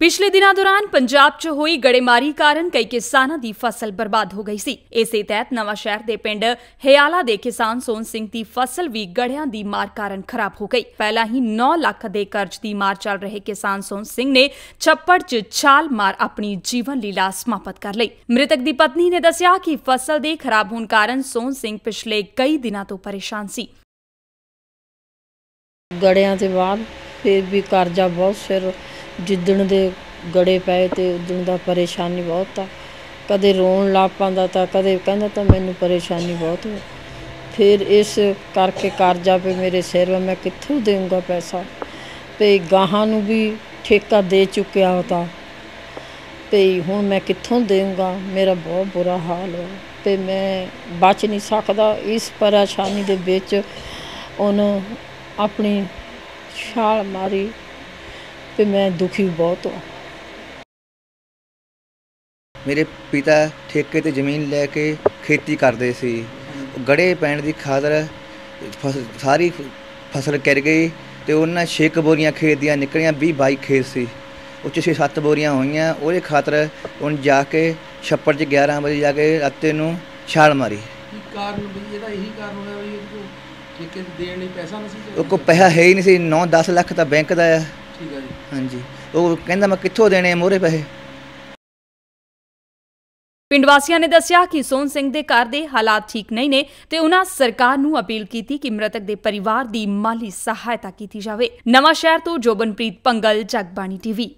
ਪਿਛਲੇ ਦਿਨਾਂ ਦੌਰਾਨ ਪੰਜਾਬ 'ਚ ਹੋਈ ਗੜੇਮਾਰੀ ਕਾਰਨ ਕਈ ਕਿਸਾਨਾਂ ਦੀ ਫਸਲ ਬਰਬਾਦ ਹੋ ਗਈ ਸੀ। ਇਸੇ ਤਹਿਤ ਨਵਾਂ ਸ਼ਹਿਰ ਦੇ ਪਿੰਡ ਹਿਆਲਾ ਦੇ ਕਿਸਾਨ ਸੋਨ ਸਿੰਘ ਦੀ ਫਸਲ ਵੀ ਗੜਿਆਂ ਦੀ ਮਾਰ ਕਾਰਨ ਖਰਾਬ ਹੋ ਗਈ। ਪਹਿਲਾਂ ਹੀ 9 ਲੱਖ ਦੇ ਕਰਜ਼ ਦੀ ਮਾਰ ਚੱਲ ਰਹੇ ਕਿਸਾਨ ਸੋਨ ਸਿੰਘ ਨੇ ਛੱਪੜ 'ਚ ਛਾਲ ਮਾਰ ਆਪਣੀ ਜੀਵਨ ਲੀਲਾ ਸਮਾਪਤ ਕਰ ਲਈ। ਮ੍ਰਿਤਕ ਦੀ ਪਤਨੀ ਨੇ ਦੱਸਿਆ ਕਿ ਫਸਲ ਦੇ ਖਰਾਬ ਹੋਣ ਕਾਰਨ ਸੋਨ ਸਿੰਘ ਪਿਛਲੇ ਕਈ ਦਿਨਾਂ ਤੋਂ ਪਰੇਸ਼ਾਨ ਸੀ। ਗੜਿਆਂ ਤੇ ਬਾਅਦ ਫਿਰ ਵੀ ਕਰਜ਼ਾ ਬਹੁਤ ਸਿਰ ਜਿੱਦਣ ਦੇ ਗੜੇ ਪਏ ਤੇ ਉੱਦਣ ਦਾ ਪਰੇਸ਼ਾਨੀ ਬਹੁਤ ਆ। ਕਦੇ ਰੋਣ ਲੱਗ ਪੈਂਦਾ ਤਾ ਕਦੇ ਕਹਿੰਦਾ ਤਾ ਮੈਨੂੰ ਪਰੇਸ਼ਾਨੀ ਬਹੁਤ ਹੈ ਫਿਰ ਇਸ ਕਰਕੇ ਕਰਜ਼ਾ ਪੇ ਮੇਰੇ ਸਿਰ ਵਾ ਮੈਂ ਕਿੱਥੋਂ ਦੇਵਾਂਗਾ ਪੈਸਾ? ਤੇ ਗਾਹਾਂ ਨੂੰ ਵੀ ਠੇਕਾ ਦੇ ਚੁੱਕਿਆ ਹੋਤਾ ਤੇ ਹੁਣ ਮੈਂ ਕਿੱਥੋਂ ਦੇਵਾਂਗਾ ਮੇਰਾ ਬਹੁਤ ਬੁਰਾ ਹਾਲ ਹੈ ਤੇ ਮੈਂ ਬਚ ਨਹੀਂ ਸਕਦਾ। ਇਸ ਪਰੇਸ਼ਾਨੀ ਦੇ ਵਿੱਚ ਉਹਨੂੰ ਆਪਣੀ ਛਾਲ ਮਾਰੀ। ਤੇ ਮੈਂ ਦੁਖੀ ਬਹੁਤ ਹਾਂ। ਮੇਰੇ ਪਿਤਾ ਠੇਕੇ ਤੇ ਜ਼ਮੀਨ ਲੈ ਕੇ ਖੇਤੀ ਕਰਦੇ ਸੀ। ਗੜੇ ਪੈਣ ਦੀ ਖਾਤਰ ਫਸ- ਸਾਰੀ ਫਸਲ ਕਰ ਗਈ ਤੇ ਉਹਨਾਂ ਛੇ ਕੁ ਬੋਰੀਆਂ ਖੇਤ ਦੀਆਂ ਨਿਕਲੀਆਂ 20 22 ਖੇਤ ਸੀ। ਉਹ 'ਚ ਛੇ ਸੱਤ ਬੋਰੀਆਂ ਹੋਈਆਂ ਉਹਦੇ ਖਾਤਰ ਉਹਨ ਜਾ ਕੇ ਛੱਪੜ 'ਚ 11 ਵਜੇ ਜਾ ਕੇ ਰਾਤੇ ਨੂੰ ਛਾਲ ਮਾਰੀ। ਕੀ ਕਾਰਨ ਵੀ ਇਹਦਾ ਇਹੀ ਕਾਰਨ ਹੋਇਆ ਵੀ ਇਹ ਕੋ ਠੇਕੇ ਦੇਣ ਲਈ ਪੈਸਾ ਨਹੀਂ ਸੀ? ਉਹ ਕੋ ਪੈਸਾ ਹੈ ਹੀ ਨਹੀਂ ਸੀ 9-10 ਲੱਖ ਤਾਂ ਬੈਂਕ ਦਾ ਆ। ਠੀਕ ਹੈ ਜੀ। ਹਾਂਜੀ। ਉਹ ਕਹਿੰਦਾ ਮੈਂ ਕਿੱਥੋਂ ਦੇਣੇ ਮੋਰੇ ਪੈਸੇ? ਪਿੰਡ ਵਾਸੀਆਂ ਨੇ ਦੱਸਿਆ ਕਿ ਸੋਨ ਸਿੰਘ ਦੇ ਘਰ ਦੇ ਹਾਲਾਤ ਠੀਕ ਨਹੀਂ ਨੇ ਤੇ ਉਹਨਾਂ ਸਰਕਾਰ ਨੂੰ ਅਪੀਲ ਕੀਤੀ ਕਿ ਮ੍ਰਿਤਕ ਦੇ ਪਰਿਵਾਰ ਦੀ ਮਾਲੀ ਸਹਾਇਤਾ ਕੀਤੀ ਜਾਵੇ। ਨਵਾਂ ਸ਼ਹਿਰ ਤੋਂ ਜੋਬਨਪ੍ਰੀਤ ਪੰਗਲ, ਜਗਬਾਣੀ ਟੀਵੀ।